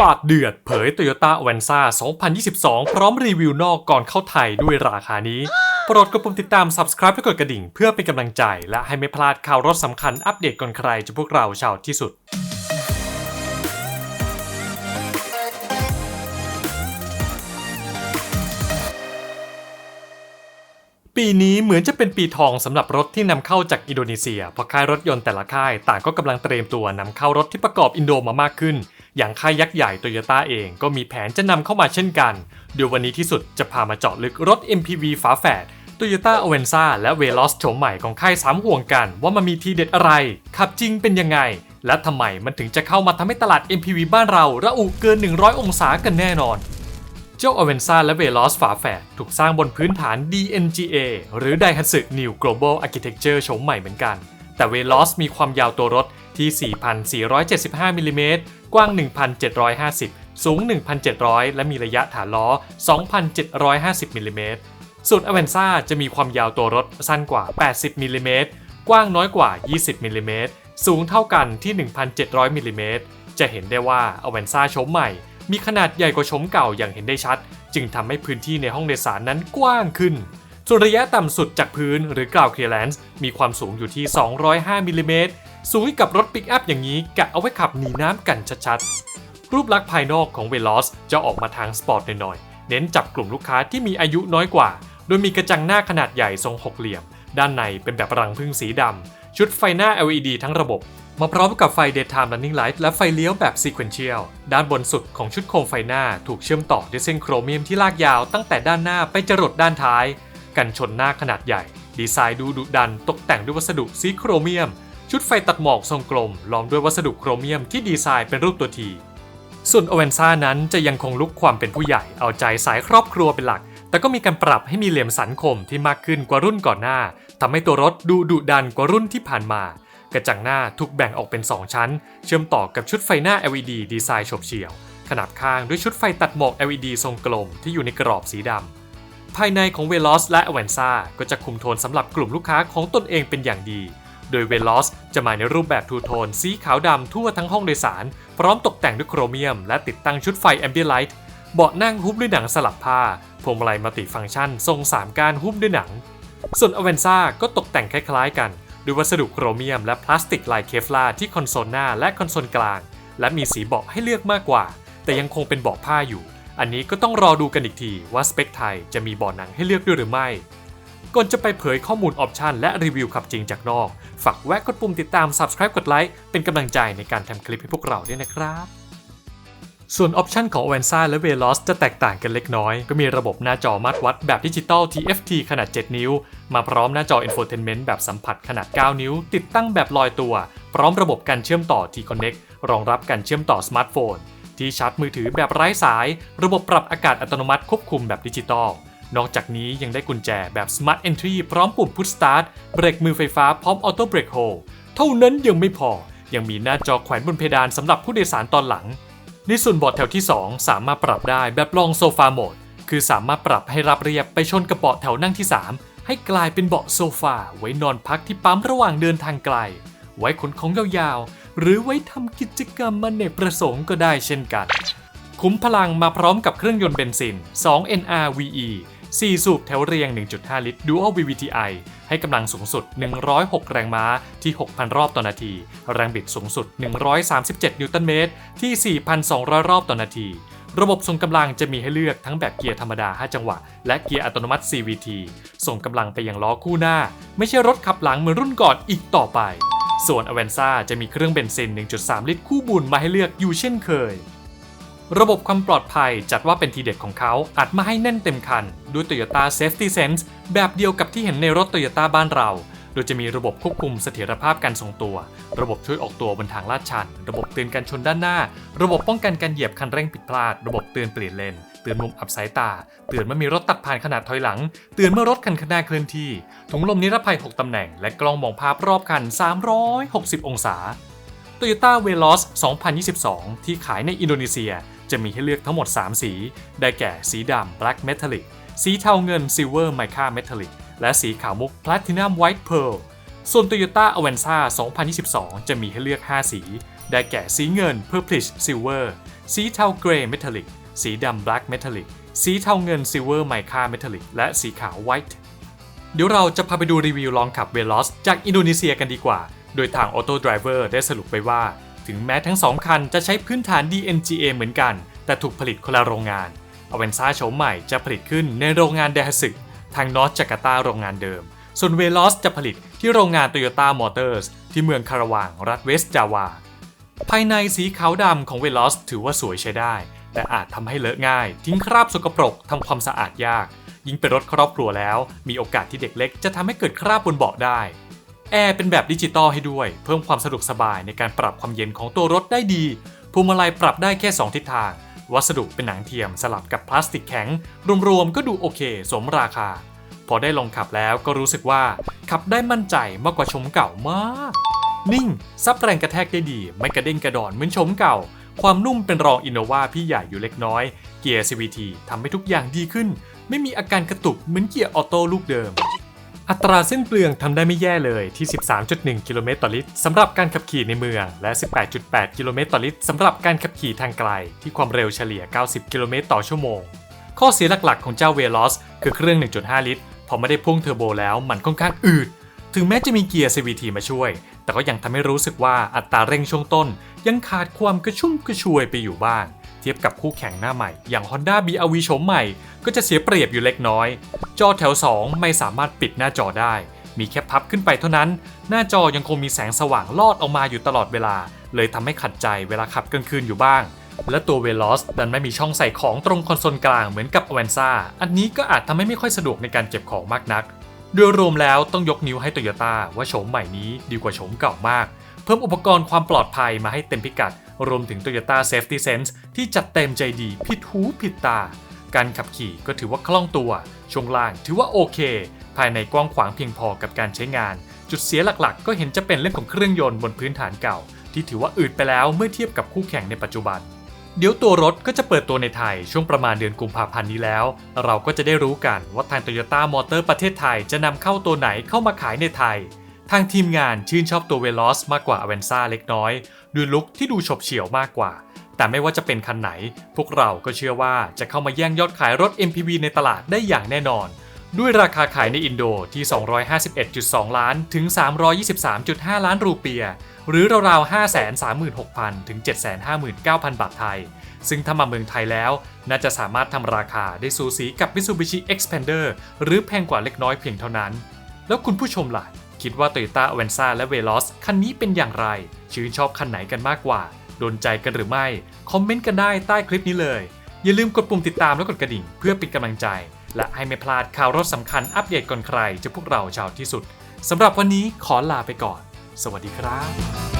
ลาดเดือดเผย Toyota a v a n z a 2022 พร้อมรีวิวนอกก่อนเข้าไทยด้วยราคานี้โปรดกดปุ่มติดตาม Subscribe และกดกระดิ่ง เพื่อเป็นกำลังใจ และให้ไม่พลาดข่าวรถสำคัญอัปเดตก่อนใครจากพวกเราชาวที่สุด ปีนี้เหมือนจะเป็นปีทองสำหรับรถที่นำเข้าจากอินโดนีเซีย เพราะค่ายรถยนต์แต่ละค่ายต่างก็กำลังเตรียมตัวนำเข้ารถที่ประกอบอินโดมามากขึ้น อย่างค่ายยักษ์ใหญ่โตโยต้าเองก็มีแผนจะนำเข้ามาเช่นกัน เดี๋ยววันนี้ที่สุดจะพามาเจาะลึกรถ MPV ฝาแฝด Toyota a v e n z a และ Veloz โฉมใหม่ของค่ายสามห่วงกัน ว่ามันมีทีเด็ดอะไร ขับจริงเป็นยังไง และทำไมมันถึงจะเข้ามาทำให้ตลาด MPV บ้านเราระอุเกิน 100 องศากันแน่นอน เจ้า a v e n z a และ Veloz ฝาแฝดถูกสร้างบนพื้นฐาน DNGA หรือ Daihatsu New Global Architecture โฉมใหม่เหมือนกัน แต่ Veloz มีความยาวตัวรถที่ 4,475มิลลิเมตรกว้าง 1,750 สูง 1,700 และมีระยะฐานล้อ 2,750มิลลิเมตรส่วน a v e n z a จะมีความยาวตัวรถสั้นกว่า 80มิลลิเมตรกว้างน้อยกว่า 20มิลลิเมตรสูงเท่ากันที่ 1,700มิลลิเมตรจะเห็นได้ว่า a v e n z a โฉมใหม่ มีขนาดใหญ่กว่าโฉมเก่าอย่างเห็นได้ชัด จึงทำให้พื้นที่ในห้องโดยสารนั้นกว้างขึ้นส่วนระยะต่ำสุดจากพื้นหรือกราวเคลียร์แลนซ์มีความสูงอยู่ที่ 205มิลลิเมตรสูงกับรถปิกอัพอย่างนี้กะเอาไว้ขับหนีน้ำกันชัดๆ รูปลักษณ์ภายนอกของ Veloz จะออกมาทางสปอร์ตหน่อยๆ เน้นจับกลุ่มลูกค้าที่มีอายุน้อยกว่า โดยมีกระจังหน้าขนาดใหญ่ทรงหกเหลี่ยม ด้านในเป็นแบบรังพึ่งสีดำ ชุดไฟหน้า LED ทั้งระบบ มาพร้อมกับไฟ Daytime Running Light และไฟเลี้ยวแบบ Sequential ด้านบนสุดของชุดโคมไฟหน้าถูกเชื่อมต่อด้วยเส้นโครเมียมที่ลากยาวตั้งแต่ด้านหน้าไปจรดด้านท้าย กันชนหน้าขนาดใหญ่ ดีไซน์ดูดุดันตกแต่งด้วยวัสดุสีโครเมียม ชุดไฟตัดหมอกทรงกลมล้อมด้วยวัสดุโครเมียมที่ดีไซน์เป็นรูปตัวที ส่วนโอเวนซ่านั้นจะยังคงลุกความเป็นผู้ใหญ่เอาใจสายครอบครัวเป็นหลัก แต่ก็มีการปรับให้มีเหลี่ยมสันคมที่มากขึ้นกว่ารุ่นก่อนหน้าทำให้ตัวรถดูดุดันกว่ารุ่นที่ผ่านมา กระจังหน้าถูกแบ่งออกเป็น 2 ชั้น เชื่อมต่อกับชุดไฟหน้า LED ดีไซน์ฉบเฉี่ยว ขนาบข้างด้วยชุดไฟตัดหมอก LED ทรงกลมที่อยู่ในกรอบสีดำ ภายในของ Veloz และ a v a n z a ก็จะคุมโทนสำหรับกลุ่มลูกค้าของตนเองเป็นอย่างดี โดย Veloz จะมาในรูปแบบทูโทนสีขาวดำทั่วทั้งห้องโดยสาร พร้อมตกแต่งด้วยโครเมียม และติดตั้งชุดไฟ Ambient Light เบาะนั่งหุ้มด้วยหนังสลับผ้าพวงมาลัยมัลติฟังก์ชันทรง 3 การหุ้มด้วยหนัง ส่วน a v a n z a ก็ตกแต่งคล้ายๆกัน ด้วยวัสดุโครเมียมและพลาสติกลายเคฟลาที่คอนโซลหน้าและคอนโซลกลาง และมีสีเบาะให้เลือกมากกว่า แต่ยังคงเป็นเบาะผ้าอยู่ อันนี้ก็ต้องรอดูกันอีกทีว่าสเปคไทยจะมีเบาะหนังให้เลือกด้วยหรือไม่ก่อนจะไปเผยข้อมูลออปชันและรีวิวขับจริงจากนอก ฝากแวะกดปุ่มติดตาม Subscribe กดไลค์เป็นกำลังใจในการทำคลิปให้พวกเราด้วยนะครับ ส่วนออปชันของ a v a n z a และ Veloz จะแตกต่างกันเล็กน้อย ก็มีระบบหน้าจอมาตรวัดแบบดิจิตอล TFT ขนาด 7 นิ้ว มาพร้อมหน้าจอ Infotainment แบบสัมผัสขนาด 9 นิ้ว ติดตั้งแบบลอยตัว พร้อมระบบการเชื่อมต่อ T-Connect รองรับการเชื่อมต่อสมาร์ทโฟน ที่ชาร์จมือถือแบบไร้สาย ระบบปรับอากาศอัตโนมัติควบคุมแบบดิจิตอลนอกจากนี้ยังได้กุญแจแบบ Smart Entry พร้อมปุ่ม Push Start เบรกมือไฟฟ้าพร้อม Auto Brake Hold เท่านั้นยังไม่พอ ยังมีหน้าจอแขวนบนเพดานสำหรับผู้โดยสารตอนหลัง ในส่วนเบาะแถวที่ 2 สามารถปรับได้แบบลองโซฟาโหมด คือสามารถปรับให้รับเรียบไปชนกับเบาะแถวนั่งที่ 3 ให้กลายเป็นเบาะโซฟาไว้นอนพักที่ปั๊มระหว่างเดินทางไกล ไว้ขนของยาวๆ หรือไว้ทำกิจกรรมมันเนประสงค์ก็ได้เช่นกัน คุ้มพลังมาพร้อมกับเครื่องยนต์เบนซิน 2 NRVE 4 สูบแถวเรียง 1.5 ลิตร Dual VVTi ให้กำลังสูงสุด 106 แรงม้าที่ 6,000 รอบต่อนาที แรงบิดสูงสุด 137 นิวตันเมตร ที่ 4,200 รอบต่อนาที ระบบส่งกำลังจะมีให้เลือกทั้งแบบเกียร์ธรรมดา 5 จังหวะ และเกียร์อัตโนมัติ CVT ส่งกำลังไปยังล้อคู่หน้า ไม่ใช่รถขับหลังเหมือนรุ่นก่อนอีกต่อไป ส่วน a v a n z a จะมีเครื่องเบนซิน 1.3 ลิตรคู่บุญมาให้เลือกอยู่เช่นเคย ระบบความปลอดภัยจัดว่าเป็นทีเด็ดของเขาอัดมาให้แน่นเต็มคัน ด้วย Toyota Safety Sense แบบเดียวกับที่เห็นในรถ Toyota บ้านเรา โดยจะมีระบบควบคุมเสถียรภาพการทรงตัว ระบบช่วยออกตัวบนทางลาดชัน ระบบเตือนการชนด้านหน้า ระบบป้องกันการเหยียบคันเร่งผิดพลาด ระบบเตือนเปลี่ยนเลนเตือนมุมอับสายตา เตือนเมื่อมีรถตัดผ่านขนาดถอยหลัง เตือนเมื่อรถคันข้างหน้าเคลื่อนที่ถุงลมนิรภัย 6 ตำแหน่ง และกล้องมองภาพรอบคัน 360 องศา Toyota Veloz 2022 ที่ขายในอินโดนีเซีย จะมีให้เลือกทั้งหมด 3 สี ได้แก่สีดำ Black Metallic สีเทาเงิน Silver Mica Metallic และสีขาวมุก Platinum White Pearl ส่วน Toyota Avanza 2022 จะมีให้เลือก 5 สี ได้แก่สีเงิน Purplish Silver สีเทาเกรย์เมทัลลิกสีดำแบล็กเมทัลลิกสีเทาเงินซิลเวอร์ไมคาเมทัลลิกและสีขาวไวท์เดี๋ยวเราจะพาไปดูรีวิวลองขับเวล o สจากอินโดนีเซียกันดีกว่า โดยทาง Auto Driver ได้สรุปไว้ว่า ถึงแม้ทั้งสองคันจะใช้พื้นฐาน DNGA เหมือนกัน แต่ถูกผลิตคนละโรงงานอเวนซ่าโฉมใหม่จะผลิตขึ้นในโรงงานเดฮสึทางนอร์ทจาการ์ตาโรงงานเดิม ส่วนเวล o สจะผลิตที่โรงงาน Toyota Motors ที่เมืองคาราวางรัฐเวสต์จาวา ภายในสีขาวดำของเวล o สถือว่าสวยใช้ได้ แต่อาจทำให้เลอะง่าย ทิ้งคราบสกปรกทำความสะอาดยาก ยิ่งเป็นรถครอบครัวแล้ว มีโอกาสที่เด็กเล็กจะทำให้เกิดคราบบนเบาะได้ แอร์เป็นแบบดิจิตอลให้ด้วย เพิ่มความสะดวกสบายในการปรับความเย็นของตัวรถได้ดีพวงมาลัยปรับได้แค่ 2 ทิศทาง วัสดุเป็นหนังเทียมสลับกับพลาสติกแข็ง รวมๆก็ดูโอเค สมราคา พอได้ลองขับแล้วก็รู้สึกว่า ขับได้มั่นใจมากกว่าชมเก่ามาก นิ่ง ซับแรงกระแทกได้ดี ไม่กระเด้งกระดอนเหมือนชมเก่า ความนุ่มเป็นรองอินโนวาพี่ใหญ่อยู่เล็กน้อย เกียร์ CVT ทำให้ทุกอย่างดีขึ้น ไม่มีอาการกระตุกเหมือนเกียร์ออโต้ลูกเดิม อัตราเส้นเปลืองทำได้ไม่แย่เลยที่ 13.1 กิโลเมตรต่อลิตรสำหรับการขับขี่ในเมือง และ 18.8 กิโลเมตรต่อลิตรสำหรับการขับขี่ทางไกล ที่ความเร็วเฉลี่ย 90 กิโลเมตรต่อชั่วโมง ข้อเสียหลักๆ ของเจ้าเวล o สคือเครื่อง 1.5 ลิตร พอไม่ได้พ่วงเทอร์โบแล้วมันค่อนข้างอืด ถึงแม้จะมีเกียร์ CVT มาช่วย แต่ก็ยังทำให้รู้สึกว่าอัตราเร่งช่วงต้น ยังขาดความกระชุ่มกระชวยไปอยู่บ้าง เทียบกับคู่แข่งหน้าใหม่ อย่าง Honda BRV โฉมใหม่ ก็จะเสียเปรียบอยู่เล็กน้อย จอแถว 2 ไม่สามารถปิดหน้าจอได้ มีแค่พับขึ้นไปเท่านั้น หน้าจอยังคงมีแสงสว่างลอดออกมาอยู่ตลอดเวลา เลยทำให้ขัดใจเวลาขับกลางคืนอยู่บ้าง และตัว Veloz ดันไม่มีช่องใส่ของตรงคอนโซลกลางเหมือนกับ Avanza อันนี้ก็อาจทำให้ไม่ค่อยสะดวกในการเก็บของมากนักโดยรวมแล้วต้องยกนิ้วให้โตโยต้าว่าโฉมใหม่นี้ดีกว่าโฉมเก่ามาก เพิ่มอุปกรณ์ความปลอดภัยมาให้เต็มพิกัด รวมถึง Toyota Safety Sense ที่จัดเต็มใจดีผิดหูผิดตา การขับขี่ก็ถือว่าคล่องตัว ช่วงล่างถือว่าโอเค ภายในกว้างขวางเพียงพอกับการใช้งาน จุดเสียหลักๆ ก็เห็นจะเป็นเรื่องของเครื่องยนต์บนพื้นฐานเก่า ที่ถือว่าอืดไปแล้วเมื่อเทียบกับคู่แข่งในปัจจุบันเดี๋ยวตัวรถก็จะเปิดตัวในไทยช่วงประมาณเดือนกุมภาพันธ์นี้แล้ว เราก็จะได้รู้กันว่าทาง Toyota Motor ประเทศไทยจะนำเข้าตัวไหนเข้ามาขายในไทย ทางทีมงานชื่นชอบตัว Veloz มากกว่า Avanza เล็กน้อย ด้วยลุคที่ดูฉบเฉี่ยวมากกว่า แต่ไม่ว่าจะเป็นคันไหน พวกเราก็เชื่อว่าจะเข้ามาแย่งยอดขายรถ MPV ในตลาดได้อย่างแน่นอน ด้วยราคาขายในอินโดที่ 251.2 ล้านถึง 323.5 ล้านรูเปีย หรือราวๆ 536,000 ถึง 759,000 บาทไทย ซึ่งถ้ามาเมืองไทยแล้ว น่าจะสามารถทำราคาได้สูสีกับ Mitsubishi Xpander หรือแพงกว่าเล็กน้อยเพียงเท่านั้น แล้วคุณผู้ชมล่ะ คิดว่า Toyota Avanza และ Veloz คันนี้เป็นอย่างไร ชื่นชอบคันไหนกันมากกว่า โดนใจกันหรือไม่ คอมเมนต์กันได้ใต้คลิปนี้เลย อย่าลืมกดปุ่มติดตามและกดกระดิ่ง เพื่อเป็นกำลังใจ และให้ไม่พลาดข่าวรถสำคัญอัปเดตก่อนใครจะพวกเราชาวที่สุดสำหรับวันนี้ขอลาไปก่อน สวัสดีครับ